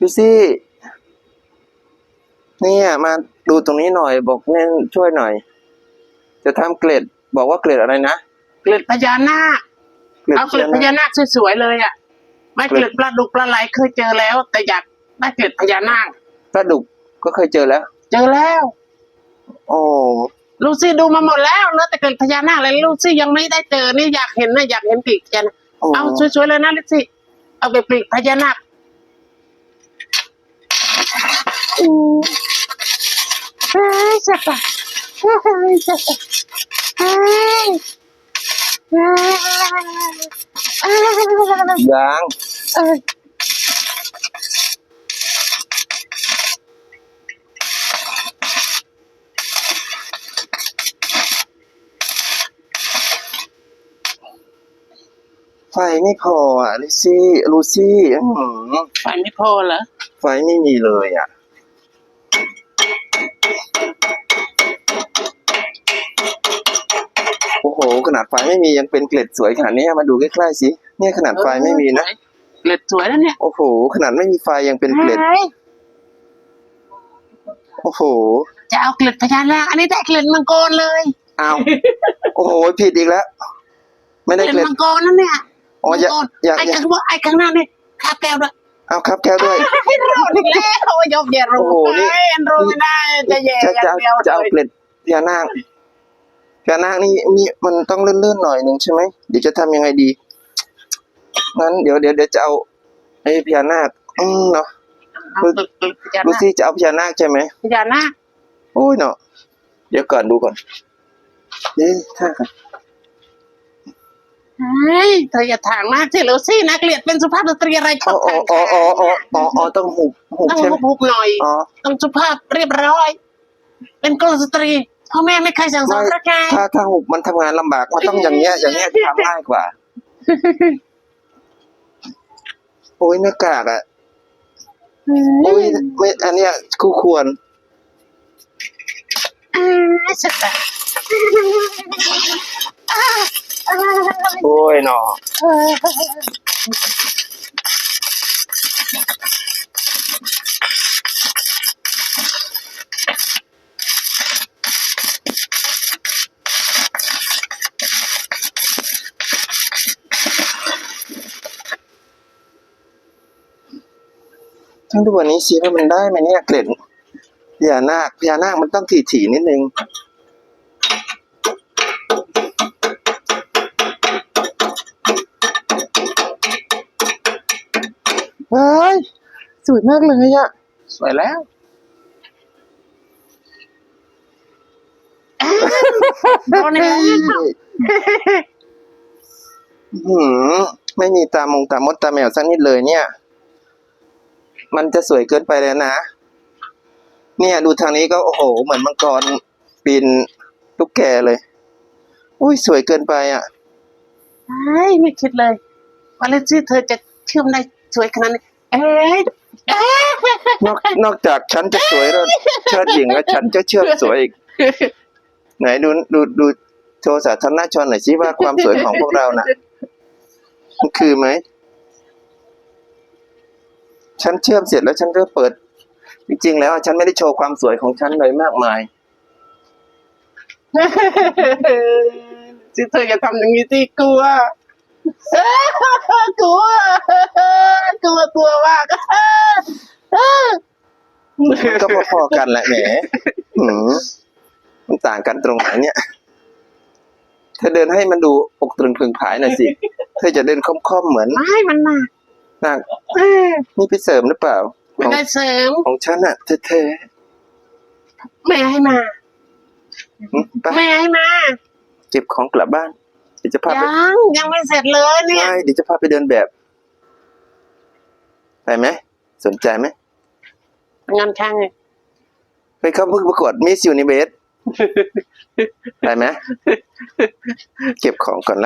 ดูสิเนี่ยมาดูตรงนี้หน่อยบอกเน่นช่วยหน่อย จะทำเกล็ด บอกว่าเกล็ดอะไรนะเกล็ดพญานาคเกล็ดเอาเกล็ดพญานาคสวยๆเลยอะไม่เกล็ดปลาดุกปลาไหลเคยเจอแล้ว แต่อยากได้เกล็ดพญานาคปลาดุกก็เคยเจอแล้ว เจอแล้ว โอ้ลูซี่ดูมาหมดแล้วแล้วแต่เกล็ดพญานาคเลยลูซี่ยังไม่ได้เจอนี่อยากเห็นนะอยากเห็นปีกพญานาคโอ้เอาสวยๆเลยนะลูซี่เอาไปปีกพญานาคอืมเฮ้ยจับปะเฮ้ยจับปะเฮ้ยเฮ้ยเอ้ยยังเอ้ยไฟไม่พออะลิซี่ลูซี่อื้อหือไฟไม่พอเหรอ ไฟไม่มีเลยอะ โอ้โห ขนาดไฟไม่มียังเป็นเกล็ดสวยขนาดนี้มาดูใกล้ๆสิเนี่ยขนาดไฟไม่มีนะเกล็ดสวยแล้วเนี่ยโอ้โห ขนาดไม่มีไฟยังเป็นเกล็ดเฮ้ยโอ้โห จะเอาเกล็ดพญานาคอันนี้ได้เกล็ดมังกรเลยเอาโอ้โหผิดอีกแล้ว ไม่เกได้ล็ดเกล็ดมังกรนั่นเนี่ยอ๋ออยากมังกรอยากไอ้อยากข้างบนไอ้ข้างหน้านี่คาบแก้วด้วย เอาครับแก้วด้วยให้รอดอีกแล้วยกแย่รู้โอ้โหนี่ไอ้อันรู้ไม่ได้จะแย่จะอย่าจะงเดียวจะเอาเลยเกล็ดพญานาคพญานาคนี่นี่มันต้องลื่นๆหน่อยหนึ่งใช่ไหมเดี๋ยวจะทำยังไงดีงั้นเดี๋ยวเดี๋ยวเดี๋ยวจะเอาไอ้พญานาคอืมเนาะเอาเกล็ดพญาลูนาคซี่จะเอาพญานาคใช่ไหมพญานาคโอ้ยเนาะเดี๋ยวก่อนดูก่อนเอ๊ะท่ากัน เฮ้ยเธออย่าถางมากสิลูซี่นะเกลียดเป็นสุภาพสตรีอะไรชอ๋ออบอ๋อถางอ๋ออ๋ออ๋ออ๋ออ๋อต้องหุบหุบต้องใช่ไหมหุบๆหน่อย อ๋อต้องสุภาพเรียบร้อย เป็นกุลสตรีพ่อแม่ไม่เคยสั่งสอนไม่ประการถ้าถ้าหุบมันทำงานลำบากมันต้องอย่างเงี้ยอย่างเงี้ยทำง่ายกว่าโอ้ยหน้ากากอะโอ้ยไม่อันเนี้ยคู่ควร อ่าสุดอะ โอ้ยเนาะทั้งทุกวันนี้สิว่ามันได้ไหมเนี่ยเกล็ดพญานาคพญานาคมันต้องถี่ๆนิดนึง สวยมากเลยอะสวยแล้ว โดนอีกแล้วหืมไม่มีตามงตามดตาแมวสักนิดเลยเนี่ย มันจะสวยเกินไปแล้วนะ เนี่ย ดูทางนี้ก็โอ้โห เหมือนมังกรปีนลูกแกเลย อุ้ยสวยเกินไปอะเฮ้ยไม่คิดเลยว่าเลซี่เธอจะเชื่อมได้สวยขนาดนี้เอ้ยเอ้ย นอกนอกจากฉันจะสวยแล้วเชิดหญิงแล้วฉันจะเชื่อมสวยอีก ไหนดูดูดูโชว์สาธารณชนหน่อยสิว่าความสวยของพวกเรานะมันคือไหม ฉันเชื่อมเสร็จแล้วฉันก็เปิด จริงๆแล้ว ฉันไม่ได้โชว์ความสวยของฉันเลยมากมายสิเธออย่าทำอย่างนี้สิกลัว กลัวกลัวกลัวมากมันก็พอๆกันแหละแหมหืมมันต่างกันตรงไหนเนี่ย เธอเดินให้มันดูอกตรึงพึงผายหน่อยสิ เธอจะเดินค่อมๆเหมือนไม่มันหนักหนักเออนี่ไปเสริมหรือเปล่าไม่ของได้เสริมของฉันอะเท่แม่ให้มาๆหืมไปแม่ให้มา เก็บของกลับบ้าน เดี๋ยวจะพาไปยังยังไม่เสร็จเลยเนี่ยไม่เดี๋ยวจะพาไปเดินแบบ ไปไหมสนใจไหมงานช่างไงไปเข้าเพิ่งประกวดมิสยูนิเบสไปไหมเก็บของก่อนละ